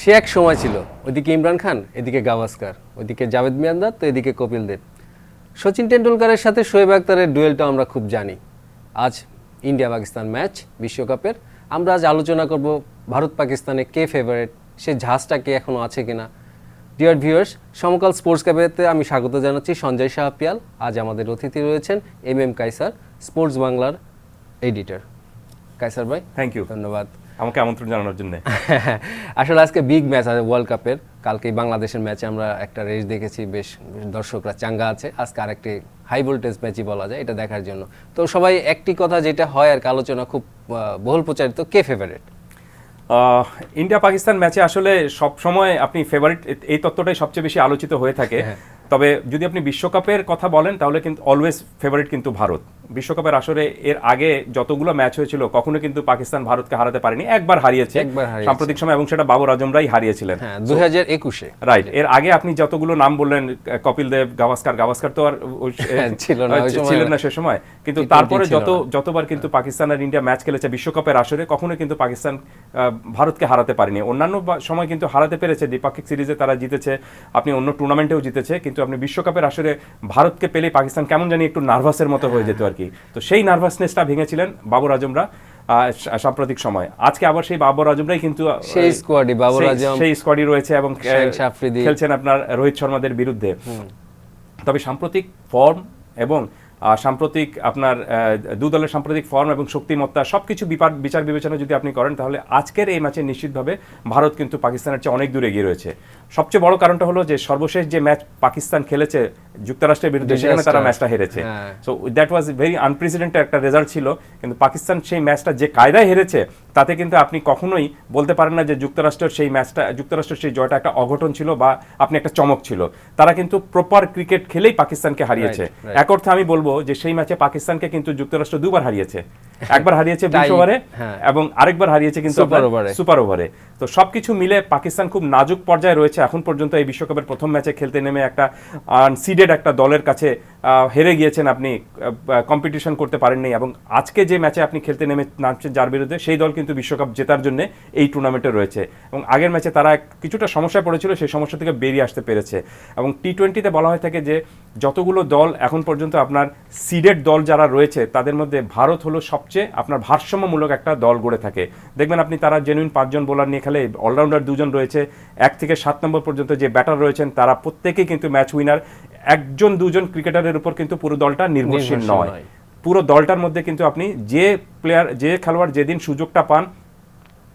সে এক সময় ছিল। ওইদিকে ইমরান খান এদিকে গাভাস্কার ওইদিকে জাভেদ মিয়ান্দার তো এদিকে কপিল দেব। সচিন টেন্ডুলকারের সাথে শোয়েব আক্তারের ডুয়েলটা আমরা খুব জানি। আজ ইন্ডিয়া পাকিস্তান ম্যাচ বিশ্বকাপের। আমরা আজ আলোচনা করব ভারত পাকিস্তানে কে ফেভারেট সে ঝাঁজটা কে এখনও আছে কিনা। ডিয়ার ভিউয়ার্স সমকাল স্পোর্টস ক্যাফেতে আমি স্বাগত জানাচ্ছি সঞ্জয় শাহ পিয়াল আজ আমাদের অতিথি রয়েছেন এম এম কাইসার স্পোর্টস বাংলার এডিটর কাইসার ভাই থ্যাংক ইউ ধন্যবাদ। আমাকে আমন্ত্রণ জানানোর জন্য। আসলে আজকে বিগ ম্যাচ আছে ওয়ার্ল্ড কাপের কালকে বাংলাদেশের ম্যাচে আমরা একটা রেস দেখেছি বেশ দর্শকরা চাঙ্গা আছে। আজকে আরেকটি হাই ভোল্টেজ ম্যাচই বলা যায় এটা দেখার জন্য। তো সবাই একটি কথা যেটা হয় আর আলোচনা খুব বহুল প্রচারিত কে ফেভারিট ইন্ডিয়া পাকিস্তান ম্যাচে আসলে সব সময় আপনি ফেভারিট এই তত্ত্বটাই সবচেয়ে বেশি আলোচিত হয়ে থাকে। হ্যাঁ। তবে যদি আপনি বিশ্বকাপের কথা বলেন তাহলে কিন্তু অলওয়েজ ফেভারিট কিন্তু ভারত। বিশ্বকাপের আসরে এর আগে যতগুলো ম্যাচ হয়েছিল কখনো কিন্তু পাকিস্তান ভারতকে হারাতে পারেনি একবার হারিয়েছে। সাম্প্রতিক সময় এবং সেটা বাবর আজমরাই হারিয়েছিলেন। হ্যাঁ দুই হাজার একুশে। রাইট এর আগে আপনি যতগুলো নাম বললেন কপিল দেব গাভাস্কার গাভাস্কার তো আর হ্যাঁ, ছিল না, ছিলেন না সে সময়। কিন্তু তারপরে যত যতবার কিন্তু পাকিস্তান আর ইন্ডিয়া ম্যাচ খেলেছে বিশ্বকাপের আসরে কখনো কিন্তু পাকিস্তান ভারতকে হারাতে পারেনি। অন্যান্য সময় কিন্তু হারাতে পেরেছে। দ্বিপাক্ষিক সিরিজে তারা জিতেছে আপনি অন্য টুর্নামেন্টেও জিতেছে কিন্তু আপনি বিশ্বকাপের আসরে ভারতকে পেলে পাকিস্তান কেমন জানি একটু নার্ভাসের মতো হয়ে যেত আর কি তো সেই নার্ভাসনেসটা ভেঙেছিলেন বাবর আজমরা আহ, সাম্প্রতিক সময়। আজকে আবার সেই বাবর আজমরাই কিন্তু সেই স্কোয়াডই বাবর আজম সেই স্কোয়াডই রয়েছে এবং। খেলছেন আপনার রোহিত শর্মাদের বিরুদ্ধে। তবে সাম্প্রতিক ফর্ম এবং সাম্প্রতিক আপনার দু দলের সাম্প্রতিক ফর্ম এবং শক্তিমত্তা সবকিছু বিপার বিচার বিবেচনা যদি আপনি করেন তাহলে আজকের এই ম্যাচে নিশ্চিতভাবে ভারত কিন্তু পাকিস্তানের চেয়ে অনেক দূরে এগিয়ে রয়েছে। সবচেয়ে বড় কারণটা হলো যে সর্বশেষ যে ম্যাচ পাকিস্তান খেলেছে যুক্তরাষ্ট্রের বিরুদ্ধে সেখানে তারা ম্যাচটা হেরেছে। So that was very unprecedented একটা রেজাল্ট ছিল। কিন্তু পাকিস্তান সেই ম্যাচটা যে কায়দায় হেরেছে তাতে কিন্তু আপনি কখনোই বলতে পারেন না যে যুক্তরাষ্ট্রের সেই ম্যাচটা যুক্তরাষ্ট্রের সেই জয়টা একটা অঘটন ছিল বা আপনি একটা চমক ছিল। তারা কিন্তু প্রপার ক্রিকেট খেলেই পাকিস্তানকে হারিয়েছে. এক অর্থে আমি বলব যে সেই ম্যাচে পাকিস্তানকে কিন্তু যুক্তরাষ্ট্র দুবার হারিয়েছে। একবার হারিয়েছে বিশ ওভারে হ্যাঁ। এবং আরেকবার হারিয়েছে কিন্তু সুপার ওভারে তো সব কিছু মিলে পাকিস্তান খুব নাজুক পর্যায়ে রয়েছে। এখন পর্যন্ত এই বিশ্বকাপের প্রথম ম্যাচে খেলতে নেমে একটা আনসিডেড একটা দলের কাছে হেরে গিয়েছেন আপনি কম্পিটিশন করতে পারেননি এবং আজকে যে ম্যাচে আপনি খেলতে নেমে নামছেন যার বিরুদ্ধে, সেই দল কিন্তু বিশ্বকাপ জেতার জন্য এই টুর্নামেন্টে রয়েছে এবং আগের ম্যাচে তারা কিছুটা সমস্যায় পড়েছিল, সেই সমস্যা থেকে বেরিয়ে আসতে পেরেছে এবং টি টোয়েন্টিতে বলা হয়ে থাকে যে, যতগুলো দল এখন পর্যন্ত আপনার সিডেড দল যারা রয়েছে, তাদের মধ্যে ভারত হলো সবচেয়ে আপনার ভারসাম্যমূলক একটা দল গড়ে থাকে। দেখবেন আপনি তারা জেনুইন পাঁচজন বোলার নিয়ে খেলে অলরাউন্ডার দুজন রয়েছে। এক থেকে সাত নম্বর পর্যন্ত যে ব্যাটার রয়েছেন তারা প্রত্যেকেই কিন্তু ম্যাচ উইনার একজন দুজন ক্রিকেটারের উপর কিন্তু পুরো দলটা নির্ভরশীল নয়। পুরো দলটার মধ্যে কিন্তু আপনি যে প্লেয়ার যে খেলোয়াড় যেদিন সুযোগটা পান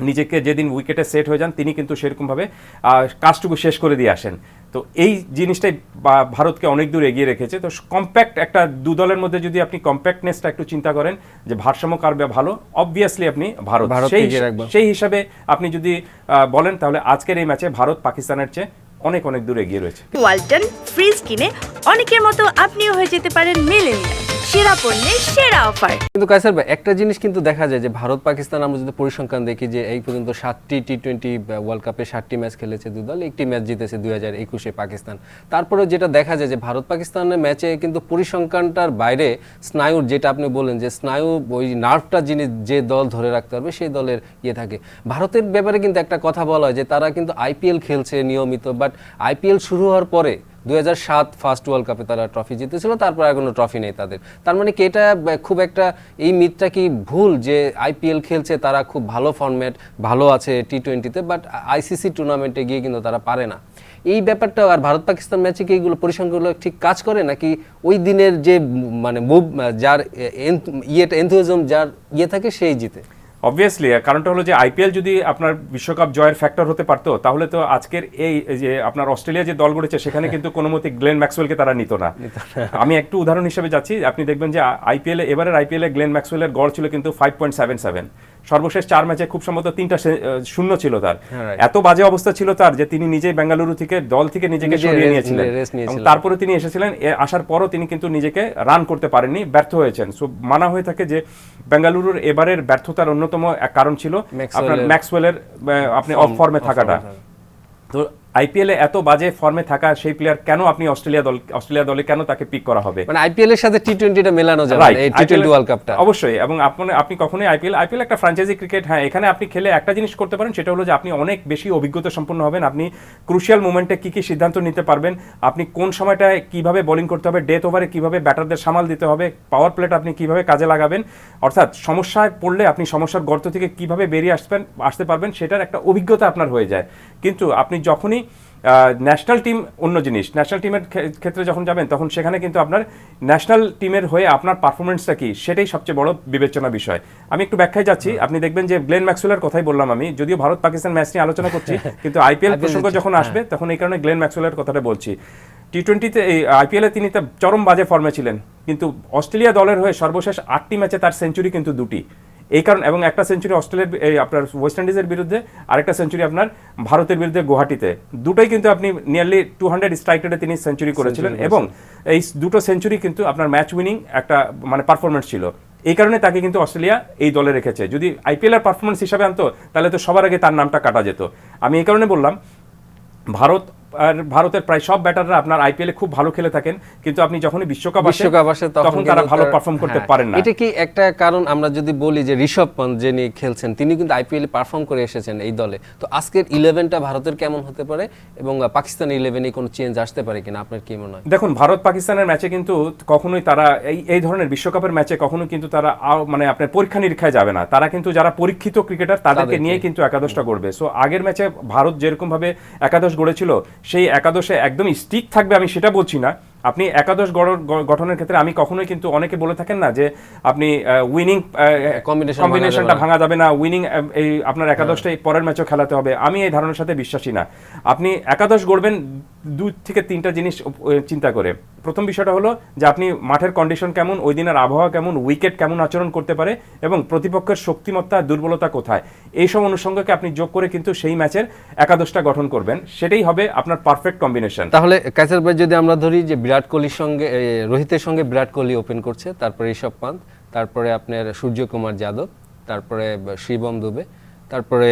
নিজেকে যেদিন উইকেটে সেট হয়ে যান তিনি কিন্তু সেরকমভাবে আহ, কাজটুকু শেষ করে দিয়ে আসেন। তো এই জিনিসটাই বা- ভারতকে অনেক দূর এগিয়ে রেখেছে। তো কম্প্যাক্ট একটা দু দলের মধ্যে যদি আপনি কম্প্যাক্টনেসটা একটু চিন্তা করেন যে ভারসাম্য কারবে ভালো অবভিয়াসলি আপনি ভারত। ভারতকে সেই সেই হিসাবে আপনি যদি আহ, বলেন তাহলে আজকের এই ম্যাচে ভারত পাকিস্তানের চেয়ে অনেক অনেক দূর এগিয়ে রয়েছে। ওয়ালটন ফ্রিজ কিনে অনেকের মতো আপনিও হয়ে যেতে পারেন মিলেনিয়াল। সেরা পণ্যের সেরা অফার। কিন্তু কাইসার ভাই, একটা জিনিস কিন্তু দেখা যায় যে ভারত, পাকিস্তান, আমরা যদি পরিসংখ্যান দেখি যে এই পর্যন্ত সাতটি টি টোয়েন্টি ওয়ার্ল্ড কাপে সাতটি ম্যাচ খেলেছে দুই দল, একটি ম্যাচ জিতেছে দুই হাজার একুশে পাকিস্তান। তারপরে যেটা দেখা যায় যে ভারত, পাকিস্তানের ম্যাচে কিন্তু পরিসংখ্যানটার বাইরে স্নায়ুর, যেটা আপনি বলেন যে স্নায়ু, ওই নার্ভটা যিনি যে দল ধরে রাখতে পারবে, সেই দলের ইয়ে থাকে। ভারতের ব্যাপারে কিন্তু একটা কথা বলা হয় যে তারা কিন্তু আইপিএল খেলছে নিয়মিত বাট আইপিএল শুরু হওয়ার পরে হাজার সাত ফার্স্ট ওয়ার্ল্ড কাপে তারা ট্রফি জিতেছিল, তারপর আর কোনো ট্রফি নেই তাদের। তার মানে কি এটা খুব একটা এই মিথটা কি ভুল যে আইপিএল খেলছে, তারা খুব ভালো ফর্ম্যাট ভালো আছে টি টোয়েন্টিতে বাট আইসিসি টুর্নামেন্টে গিয়ে কিন্তু তারা পারে না। এই ব্যাপারটা আর ভারত পাকিস্তান ম্যাচে কি এইগুলো পরিসংখ্যানগুলো ঠিক কাজ করে, নাকি ওই দিনের যে মানে মুভ যার ইয়েটা এনথুইজম যার ইয়ে থাকে, সেই জিতে? অবভিয়াসলি কারণটা হলো যে আইপিএল যদি আপনার বিশ্বকাপ জয়ের ফ্যাক্টর হতে পারতো তাহলে তো আজকের এই যে আপনার অস্ট্রেলিয়া যে দল গড়েছে সেখানে কিন্তু কোনো মতে গ্লেন ম্যাক্সওয়েলকে তারা নিত না। আমি একটু উদাহরণ হিসেবে যাচ্ছি আপনি দেখবেন যে আইপিএল এবারের আইপিএল এ গ্লেন ম্যাক্সওয়েলের গড় ছিল কিন্তু ফাইভ পয়েন্ট সেভেন সেভেন সর্বশেষ চার ম্যাচে খুব সম্ভবত তিনটা শূন্য ছিল তার। এত বাজে অবস্থা ছিল তার যে তিনি নিজেই বেঙ্গালুরু থেকে দল থেকে নিজেকে নিজে সরিয়ে নিয়েছিলেন। এবং তারপরে তিনি এসেছিলেন আসার পরও তিনি কিন্তু নিজেকে রান করতে পারেননি ব্যর্থ হয়েছেন। সো মানা হয়ে থাকে যে বেঙ্গালুরুর এবারের ব্যর্থতার অন্যতম এক কারণ ছিল আপনার ম্যাক্সওয়েলের আপনি অফ ফর্মে থাকাটা। তো আইপিএল এ এত বাজে ফর্মে থাকা সেই প্লেয়ার কেন আপনি অস্ট্রেলিয়া দল অস্ট্রেলিয়া দলে কেন তাকে পিক করা হবে? মানে আইপিএল এর সাথে টি টোয়েন্টিটা মেলানো যাবে এই টি টোয়েন্টি ওয়ার্ল্ড কাপটা অবশ্যই এবং আপনি আপনি কখনোই আইপিএল আইপিএল একটা ফ্র্যাঞ্চাইজি ক্রিকেট হ্যাঁ এখানে আপনি খেলে একটা জিনিস করতে পারেন সেটা হলো যে আপনি অনেক বেশি অভিজ্ঞতা সম্পন্ন হবেন আপনি ক্রুশিয়াল মোমেন্টে কি কি সিদ্ধান্ত নিতে পারবেন আপনি কোন সময়টায় কীভাবে বোলিং করতে হবে ডেথ ওভারে কীভাবে ব্যাটারদের সামাল দিতে হবে পাওয়ার প্লেট আপনি কীভাবে কাজে লাগাবেন অর্থাৎ সমস্যায় পড়লে আপনি সমস্যার গর্ত থেকে কীভাবে বেরিয়ে আসবেন আসতে পারবেন সেটার একটা অভিজ্ঞতা আপনার হয়ে যায়। কিন্তু আপনি যখনই ন্যাশনাল টিম অন্য জিনিস। ন্যাশনাল টিমের ক্ষেত্রে যখন যাবেন তখন সেখানে কিন্তু আপনার ন্যাশনাল টিমের হয়ে আপনার পারফরমেন্সটা কি সেটাই সবচেয়ে বড় বিবেচনা বিষয়। আমি একটু ব্যাখ্যায় যাচ্ছি। আপনি দেখবেন যে গ্লেন ম্যাক্সওয়েলের কথাই বললাম আমি। যদিও ভারত পাকিস্তান ম্যাচ নিয়ে আলোচনা করছি কিন্তু আইপিএল প্রসঙ্গ যখন হ্যাঁ। আসবে তখন এই কারণে গ্লেন ম্যাক্সওয়েলের কথাটা বলছি। টি টোয়েন্টিতে এই আইপিএলে তিনি তো চরম বাজে ফর্মে ছিলেন। কিন্তু অস্ট্রেলিয়া দলের হয়ে সর্বশেষ আটটি ম্যাচে তার সেঞ্চুরি কিন্তু দুটি। এই কারণ এবং একটা সেঞ্চুরি অস্ট্রেলিয়ার এই আপনার ওয়েস্ট ইন্ডিজের বিরুদ্ধে আরেকটা সেঞ্চুরি আপনার ভারতের বিরুদ্ধে গুয়াহাটিতে। দুটোই কিন্তু আপনি নিয়ারলি টু হান্ড্রেড স্ট্রাইক রেটে তিনি সেঞ্চুরি করেছিলেন এবং এই দুটো সেঞ্চুরি কিন্তু আপনার ম্যাচ উইনিং একটা মানে পারফরমেন্স ছিল। এই কারণে তাকে কিন্তু অস্ট্রেলিয়া এই দলে রেখেছে। যদি আইপিএল এর পারফরমেন্স হিসাবে আনতো তাহলে তো সবার আগে তার নামটা কাটা যেত। আমি এই কারণে বললাম ভারত আর ভারতের প্রায় সব ব্যাটাররা আপনার আইপিএল এ খুব ভালো খেলে থাকেন কিন্তু আপনি যখনই বিশ্বকাপ আসে বিশ্বকাপ আসে তখন তারা ভালো পারফর্ম করতে হ্যাঁ, পারেন না। এটা কি একটা কারণ? আমরা যদি বলি যে ঋষভ পন্থ যিনি খেলছেন তিনি কিন্তু আইপিএল পারফর্ম করে এসেছেন এই দলে। তো আজকের ইলেভেনটা ভারতের কেমন হতে পারে এবং পাকিস্তান ইলেভেনে কোনো চেঞ্জ আসতে পারে কিনা? আপনার কি মনে হয়? দেখুন ভারত পাকিস্তানের ম্যাচে কিন্তু কখনোই তারা এই এই ধরনের বিশ্বকাপের ম্যাচে কখনো কিন্তু তারা মানে আপনার পরীক্ষা নিরীক্ষায় যাবে না। তারা কিন্তু যারা পরীক্ষিত ক্রিকেটার তাদেরকে তাদেরকে। নিয়ে কিন্তু একাদশটা গড়বে। সো আগের ম্যাচে ভারত যেরকম ভাবে একাদশ গড়েছিল সেই একাদশে একদমই স্টিক থাকবে আমি সেটা বলছি না। আপনি একাদশ গড়- গঠনের ক্ষেত্রে আমি কখনোই কিন্তু অনেকে বলে থাকেন না যে আপনি উইনিং কম্বিনেশনটা ভাঙা যাবে না। উইনিং এই আপনার একাদশটাই পরের ম্যাচও খেলাতে হবে। আমি এই ধারণার সাথে বিশ্বাসী না। আপনি একাদশ গড়বেন দুই থেকে তিনটা জিনিস চিন্তা করে। প্রথম বিষয়টা হলো যে আপনি মাঠের কন্ডিশন কেমন ওই দিনের আবহাওয়া কেমন উইকেট কেমন আচরণ করতে পারে এবং প্রতিপক্ষের শক্তিমত্তা দুর্বলতা কোথায়? এইসব অনুষঙ্গকে আপনি যোগ করে কিন্তু সেই ম্যাচের একাদশটা গঠন করবেন। সেটাই হবে আপনার পারফেক্ট কম্বিনেশন তাহলে ভাই যদি আমরা ধরি যে বিরাট কোহলির সঙ্গে রোহিতের সঙ্গে বিরাট কোহলি ওপেন করছে। তারপরে ঋষভ পান্ত, তারপরে আপনার সূর্যকুমার যাদব, তারপরে শিবম দুবে, তারপরে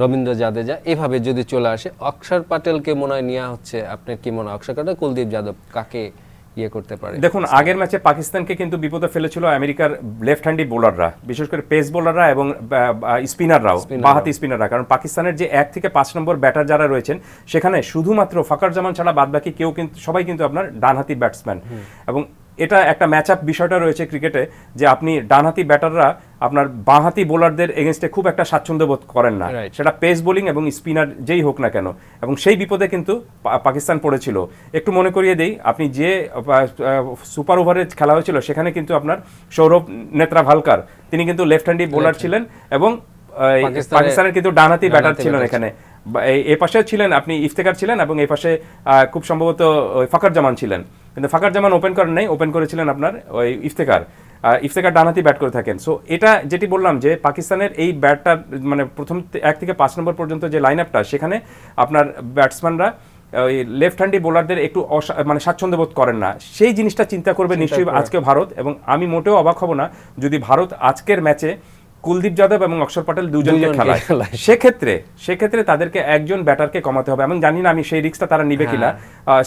রবীন্দ্র জাদেজা। এভাবে যদি চলে আসে, অক্ষর পাটেলকে মনে হয় নেওয়া হচ্ছে। আপনার কি মনে হয়? অক্ষর কুলদীপ যাদব, কাকে ইয়ে করতে পারে। দেখুন আগের ম্যাচে পাকিস্তানকে কিন্তু বিপদে ফেলেছিল আমেরিকার লেফট হ্যান্ডি বোলাররা বিশেষ করে পেস বোলাররা এবং স্পিনাররাও বাহাতি স্পিনাররা। কারণ পাকিস্তানের যে এক থেকে পাঁচ নম্বর ব্যাটার যারা রয়েছেন সেখানে শুধুমাত্র ফাকার জামান ছাড়া বাদবাকি কেউ কিন্তু সবাই কিন্তু আপনার ডানহাতি ব্যাটসম্যান। এবং এটা একটা ম্যাচ আপ বিষয়টা রয়েছে ক্রিকেটে যে আপনি ডানহাতি ব্যাটাররা আপনার বাঁহাতি বোলারদের এগেনস্টে খুব একটা স্বাচ্ছন্দ্য বোধ করেন না। সেটা পেস বোলিং এবং স্পিনার যেই হোক না কেন। এবং সেই বিপদে কিন্তু পাকিস্তান পড়েছিল। একটু মনে করিয়ে দেই আপনি যে সুপার ওভারে খেলা হয়েছিল সেখানে কিন্তু আপনার সৌরভ নেত্রা ভালকার তিনি কিন্তু লেফট হ্যান্ডি বোলার ছিলেন এবং পাকিস্তানের- কিন্তু ডানহাতি ব্যাটার ছিলেন এখানে। এ পাশে ছিলেন আপনি ইফতেকার ছিলেন এবং এই পাশে খুব সম্ভবত ফাকার জামান ছিলেন। কিন্তু ফাকার জামান ওপেন করেন নাই ওপেন করেছিলেন আপনার ওই ইফতেকার ইফতেকার ডানহাতি ব্যাট করে থাকেন। সো এটা যেটি বললাম যে পাকিস্তানের এই ব্যাটটা মানে প্রথম এক থেকে পাঁচ নম্বর পর্যন্ত যে লাইন আপটা সেখানে আপনার ব্যাটসম্যানরা ওই লেফট হ্যান্ডি বোলারদের একটু অসা- মানে স্বাচ্ছন্দ্য বোধ করেন না। সেই জিনিসটা চিন্তা করবে নিশ্চয়ই আজকে ভারত এবং আমি মোটেও অবাক হব না যদি ভারত আজকের ম্যাচে কুলদীপ যাদব এবং অক্ষর পাটেল দুজনকে খেলায়। সেক্ষেত্রে সেক্ষেত্রে তাদেরকে একজন ব্যাটারকে কমাতে হবে। আমি জানি না আমি সেই রিস্কটা তারা নিবে কিনা।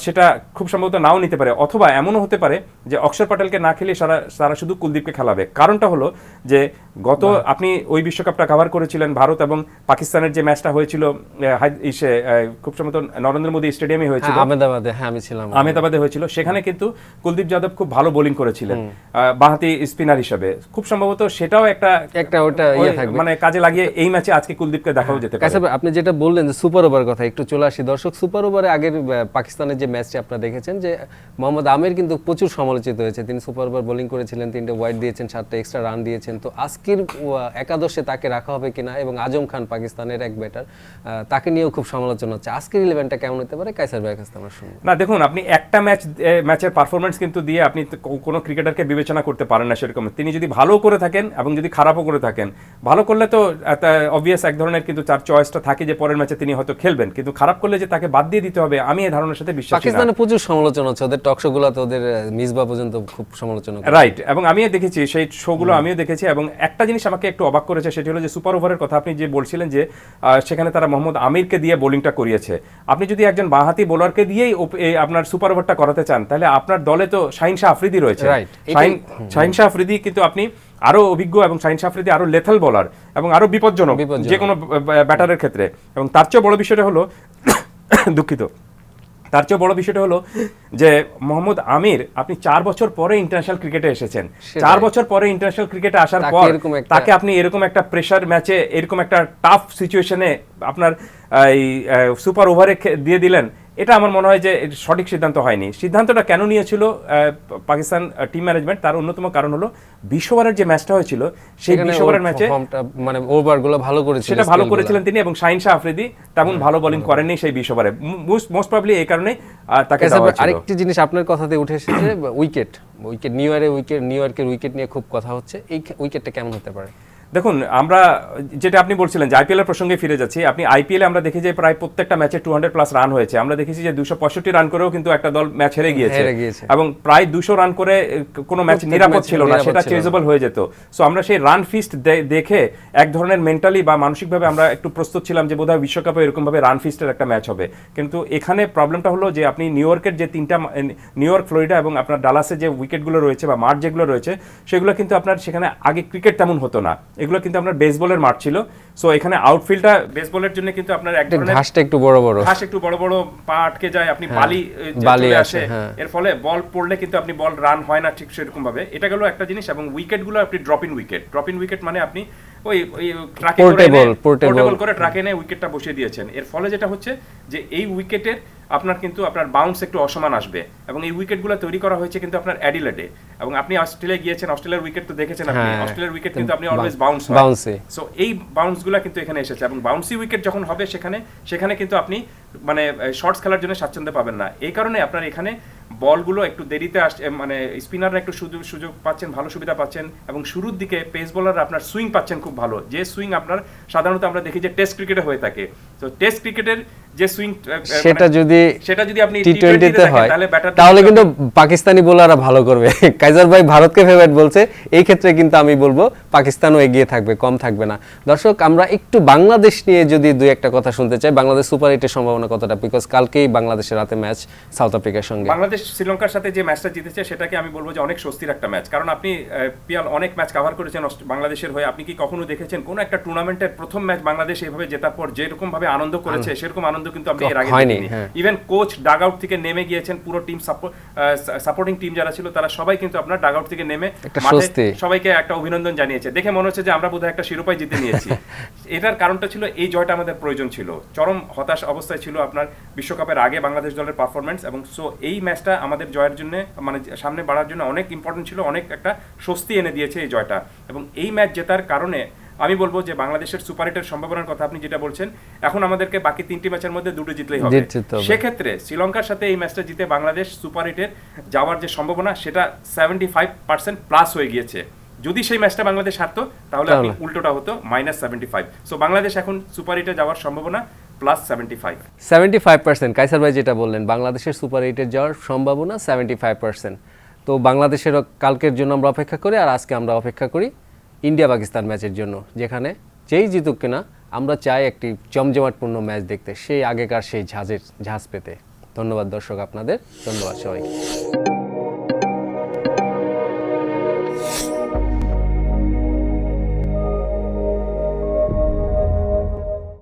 সেটা খুব সম্ভবত নাও নিতে পারে অথবা এমনও হতে পারে যে অক্ষর পাটেলকে না খেলে সারা তারা শুধু কুলদীপকে খেলাবে। কারণটা হলো যে গত আপনি ওই বিশ্বকাপটা কভার করেছিলেন ভারত এবং পাকিস্তানের যে ম্যাচটা হয়েছিল ইসে খুব সম্ভবত নরেন্দ্র মোদী স্টেডিয়ামে হয়েছিল। হ্যাঁ, আহমেদাবাদে হ্যাঁ আমি ছিলাম আহমেদাবাদে হয়েছিল। সেখানে কিন্তু কুলদীপ যাদব খুব ভালো বোলিং করেছিলেন। আহ, বাঁহাতি স্পিনার হিসেবে। খুব সম্ভবত সেটাও একটা একটা ওটা ইয়ে থাকবে। মানে কাজে লাগিয়ে এই ম্যাচে আজকে কুলদীপকে দেখাও যেতে পারে। আপনি যেটা বললেন যে সুপার ওভার কথা একটু চলে আসি। দর্শক সুপার ওভারে আগের পাকিস্তানের যে ম্যাচটি আপনারা দেখেছেন যে মোহাম্মদ আমির কিন্তু প্রচুর সমালোচিত হয়েছে। তিনি সুপার ওভার বোলিং করেছিলেন তিনটে ওয়াইড দিয়েছেন সাতটা এক্সট্রা রান দিয়েছেন। তো আজকের একাদশে তাকে রাখা হবে কিনা এবং আজম খান পাকিস্তানের এক ব্যাটার তাকে নিয়েও খুব সমালোচনা হচ্ছে। আজকের ইলেভেনটা কেমন হতে পারে? কাইসার ভাইয়ের কাছে আমরা শুনব। না দেখুন আপনি একটা ম্যাচ ম্যাচের পারফরমেন্স কিন্তু দিয়ে আপনি কোনো ক্রিকেটারকে বিবেচনা করতে পারেন না সেরকম। তিনি যদি ভালো করে থাকেন এবং যদি খারাপও করে থাকেন থাকেন। ভালো করলে তো অবভিয়াস এক ধরনের কিন্তু তার চয়েসটা থাকে যে পরের ম্যাচে তিনি হয়তো খেলবেন। কিন্তু খারাপ করলে যে তাকে বাদ দিয়ে দিতে হবে আমি এই ধারণার সাথে বিশ্বাসী পাকিস্তানে প্রচুর সমালোচনা হচ্ছে। ওদের টক শো গুলাতে ওদের মিসবা পর্যন্ত খুব সমালোচনা রাইট এবং আমিও দেখেছি সেই শোগুলো আমিও দেখেছি এবং একটা জিনিস আমাকে একটু অবাক করেছে সেটি হলো যে সুপার ওভারের কথা আপনি যে বলছিলেন যে সেখানে তারা মোহাম্মদ আমিরকে দিয়ে বোলিংটা করিয়েছে। আপনি যদি একজন বাঁহাতি বোলারকে দিয়েই আপনার সুপার ওভারটা করাতে চান তাহলে আপনার দলে তো শাহিন শাহ আফ্রিদি রয়েছে। শাহিন শাহ আফ্রিদি কিন্তু আপনি আরও অভিজ্ঞ এবং শাহিন শাহ আফ্রিদি আরও লেথাল বোলার এবং আরও বিপজ্জনক। যে কোনো ব্যাটারের ক্ষেত্রে। এবং তার চেয়ে বড় বিষয়টা হলো দুঃখিত। তার চেয়ে বড় বিষয়টা হলো যে মোহাম্মদ আমির আপনি চার বছর পরে ইন্টারন্যাশনাল ক্রিকেটে এসেছেন। চার বছর পরে ইন্টারন্যাশনাল ক্রিকেটে আসার পর তাকে আপনি এরকম একটা প্রেসার ম্যাচে এরকম একটা টাফ সিচুয়েশনে আপনার এই সুপার ওভারে দিয়ে দিলেন। এটা আমার মনে হয় যে সঠিক সিদ্ধান্ত হয়নি। সিদ্ধান্তটা কেন নিয়েছিল পাকিস্তান টিম ম্যানেজমেন্ট তার অন্যতম কারণ হলো বিশ ওভারের যে ম্যাচটা হয়েছিল সেই সেখানে বিশ ওভারের ম্যাচে মানে ওভারগুলো ভালো করেছিল সেটা ভালো করেছিলেন তিনি এবং শাহিন শাহ আফ্রিদি তেমন ভালো বোলিং করেননি সেই বিশ ওভারে মোস্ট প্রবলি এই কারণে তাকে আরেকটি জিনিস আপনার কথাতে উঠে এসেছে উইকেট। উইকেট নিউ ইয়ারে উইকেট নিউ ইয়র্কের উইকেট নিয়ে খুব কথা হচ্ছে। এই উইকেটটা কেমন হতে পারে? দেখুন আমরা যেটা আপনি বলছিলেন যে আইপিএল এর প্রসঙ্গে ফিরে যাচ্ছি আপনি আইপিএল আমরা দেখি যে প্রায় প্রত্যেকটা ম্যাচে টু প্লাস রান হয়েছে। আমরা দেখেছি যে দুশো পঁয়ষট্টি রান করেও কিন্তু একটা দল ম্যাচ হেরে গিয়েছে। এবং প্রায় দুশো রান করে কোনো ম্যাচ নিরাপদ ছিল না সেটা চেজেবল হয়ে যেত। সো আমরা সেই রান ফিস্ট দেখে এক ধরনের মেন্টালি বা মানসিকভাবে আমরা একটু প্রস্তুত ছিলাম যে বোধহয় বিশ্বকাপে এরকম ভাবে রান ফিস্টের একটা ম্যাচ হবে। কিন্তু এখানে প্রবলেমটা হলো যে আপনি নিউ ইয়র্কের যে তিনটা নিউ ইয়র্ক ফ্লোরিডা এবং আপনার ডালাসে যে উইকেটগুলো রয়েছে বা মাঠ যেগুলো রয়েছে সেগুলো কিন্তু আপনার সেখানে আগে ক্রিকেট তেমন হতো না। এগুলো কিন্তু আপনার বেসবলের মাঠ ছিল। সো এখানে আউটফিল্ডটা বেসবলের জন্য কিন্তু আপনার এক ধরনের ঘাসটা একটু বড় বড় ঘাস একটু বড় বড় পা আটকে যায় আপনি বালি বালি আসে, হ্যাঁ। এর ফলে বল পড়লে কিন্তু আপনি বল রান হয় না ঠিক সেরকম ভাবে এটা গেল একটা জিনিস এবং উইকেটগুলো আপনি drop in wicket drop in wicket মানে আপনি ওই ওই ট্রাকে portable। পোর্টেবল করে ট্রাকে এনে উইকেটটা বসিয়ে দিয়েছেন এর ফলে যেটা হচ্ছে যে এই উইকেটের আপনার কিন্তু আপনার বাউন্স একটু অসমান আসবে এবং এই উইকেটগুলো তৈরি করা হয়েছে কিন্তু আপনার অ্যাডিলেডে এবং আপনি অস্ট্রেলিয়া গিয়েছেন অস্ট্রেলিয়ার উইকেট তো দেখেছেন আপনি হ্যাঁ। অস্ট্রেলিয়ার উইকেট কিন্তু আপনি অলওয়েজ বাউন্স Bounce-এ। সো এই বাউন্সগুলো কিন্তু এখানে এসেছে এবং বাউন্সি উইকেট যখন হবে সেখানে সেখানে কিন্তু আপনি মানে শর্টস খেলার জন্য স্বাচ্ছন্দ্য পাবেন না। এই কারণে আপনার এখানে বলগুলো একটু দেরিতে আস মানে স্পিনাররা একটু সুযোগ সুযোগ পাচ্ছেন, ভালো সুবিধা পাচ্ছেন এবং শুরুর দিকে পেস বোলাররা আপনার সুইং পাচ্ছেন খুব ভালো। যে সুইং আপনার, সাধারণত আমরা দেখি যে টেস্ট ক্রিকেটে হয়ে থাকে। তো টেস্ট ক্রিকেটের যে সুইং সেটা যদি সেটা যদি আপনি টি T20 টোয়েন্টিতে দেখেন, হয় তাহলে কিন্তু পাকিস্তানি বোলাররা ভালো করবে। কাইজার ভাই ভারতকে ফেভারিট বলছে এই ক্ষেত্রে কিন্তু আমি বলব পাকিস্তানও এগিয়ে থাকবে কম থাকবে না। দর্শক আমরা একটু বাংলাদেশ নিয়ে যদি দুই একটা কথা শুনতে চাই বাংলাদেশ সুপার এইটের সম্ভাবনা কতটা? বিকজ কালকেই বাংলাদেশের রাতে ম্যাচ সাউথ আফ্রিকার সঙ্গে। বাংলাদেশ শ্রীলঙ্কার সাথে যে ম্যাচটা জিতেছে সেটাকে আমি বলব যে অনেক স্বস্তির একটা ম্যাচ কারণ আপনি পিয়াল অনেক ম্যাচ কভার করেছেন বাংলাদেশের হয়ে। আপনি কি কখনো দেখেছেন কোন একটা টুর্নামেন্টের প্রথম ম্যাচ বাংলাদেশ এইভাবে জেতার পর যেরকম ভাবে আনন্দ করেছে সেরকম আনন্দ কিন্তু আপনি এর আগে হয়নি, দেখিনি। ইভেন কোচ ডাগ আউট থেকে নেমে গিয়েছেন পুরো টিম সাপোর্টিং টিম যারা ছিল তারা সবাই কিন্তু আপনার ডাগ আউট থেকে নেমে মাঠে সবাইকে একটা অভিনন্দন জানিয়েছে। দেখে মনে হচ্ছে যে আমরা বোধহয় একটা শিরোপাই জিতে নিয়েছি। এটার কারণটা ছিল এই জয়টা আমাদের প্রয়োজন ছিল। চরম হতাশ অবস্থায় ছিল আপনার বিশ্বকাপের আগে বাংলাদেশ দলের পারফরমেন্স এবং সো এই ম্যাচটা আমাদের জয়ের জন্য মানে সামনে বাড়ার জন্য অনেক ইম্পর্টেন্ট ছিল অনেক একটা স্বস্তি এনে দিয়েছে এই জয়টা। এবং এই ম্যাচ জেতার কারণে আমি বলব যে বাংলাদেশের সুপার হিটের সম্ভাবনার কথা আপনি যেটা বলছেন এখন আমাদেরকে বাকি তিনটি ম্যাচের মধ্যে দুটো জিতলেই হবে। সেক্ষেত্রে শ্রীলঙ্কার সাথে এই ম্যাচটা জিতে বাংলাদেশ সুপার হিটের যাওয়ার যে সম্ভাবনা সেটা সেভেন্টি ফাইভ পার্সেন্ট প্লাস হয়ে গিয়েছে। যদি সেই ম্যাচটা বাংলাদেশ হারতো তাহলে আপনি উল্টোটা হতো minus seventy five so Bangladesh এখন সুপার হিটে যাওয়ার সম্ভাবনা plus seventy five seventy five percent Kaisar ভাই যেটা বললেন বাংলাদেশের সুপার যাওয়ার সম্ভাবনা সেভেন্টি ফাইভ পার্সেন্ট তো বাংলাদেশের কালকের জন্য আমরা অপেক্ষা করি আর আজকে আমরা অপেক্ষা করি ইন্ডিয়া পাকিস্তান ম্যাচের জন্য, যেখানে যেই জিতুক কিনা, আমরা চাই একটি জমজমাটপূর্ণ ম্যাচ দেখতে, সেই আগেকার সেই ঝাঁজের ঝাঁজ পেতে। ধন্যবাদ দর্শক আপনাদের, ধন্যবাদ সবাইকে।